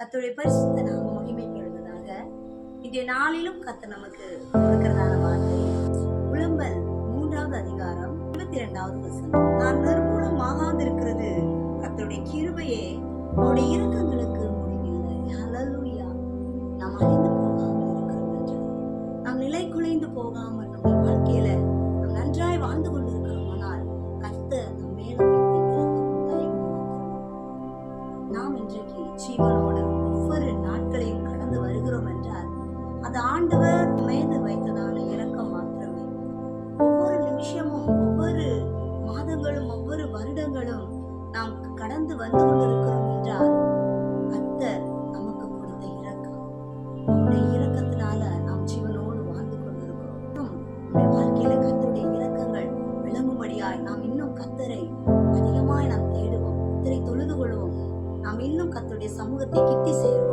கத்துடைய பரிசுத்த நாம மகிமைப்படுவதாக இன்றைய நாளிலும் கர்த்தர் நமக்கு கொடுக்கிறதான வார்த்தை. புலம்பல் மூன்றாவது அதிகாரம் இருபத்தி இரண்டாவது வசனம். நான் நிர்மூலமாகாதிருக்கிறது கத்தருடைய கிருபையே அவருடைய இரக்கங்களுக்கு முடிவில்லை. ஹalleluya நாம் அழிந்து போகாமல் இருக்கிறோம் என்று. நாம் நிலை குலைந்து போகாமல் நம்முடைய வாழ்க்கையில நாம் நன்றாய் வாழ்ந்து கொண்டிருக்கிறோம். ஆனால் கத்த நம் மேலும் நாம் இன்றைக்கு ஜீவனோடு அது ஆண்டவர் மேது வைத்ததான இரக்கம் மாத்திரமே. ஒவ்வொரு நிமிஷமும் ஒவ்வொரு மாதங்களும் ஒவ்வொரு வருடங்களும் நாம் கடந்து வந்து கொண்டிருக்கிறோம் என்றால் அந்த நமக்கு கொடுத்த இரக்கம். நம்முடைய இறக்கத்தினால நாம் ஜீவனோடு வாழ்ந்து கொண்டிருக்கிறோம். நம்முடைய வாழ்க்கையில கத்துடைய இறக்கங்கள் விளங்கும்படியாய் நாம் இன்னும் கத்தரை அதிகமாய் நாம் தேடுவோம் கத்தரை தொழுது கொள்வோம். நாம் இன்னும் கத்துடைய சமூகத்தை கிட்டி சேருவோம்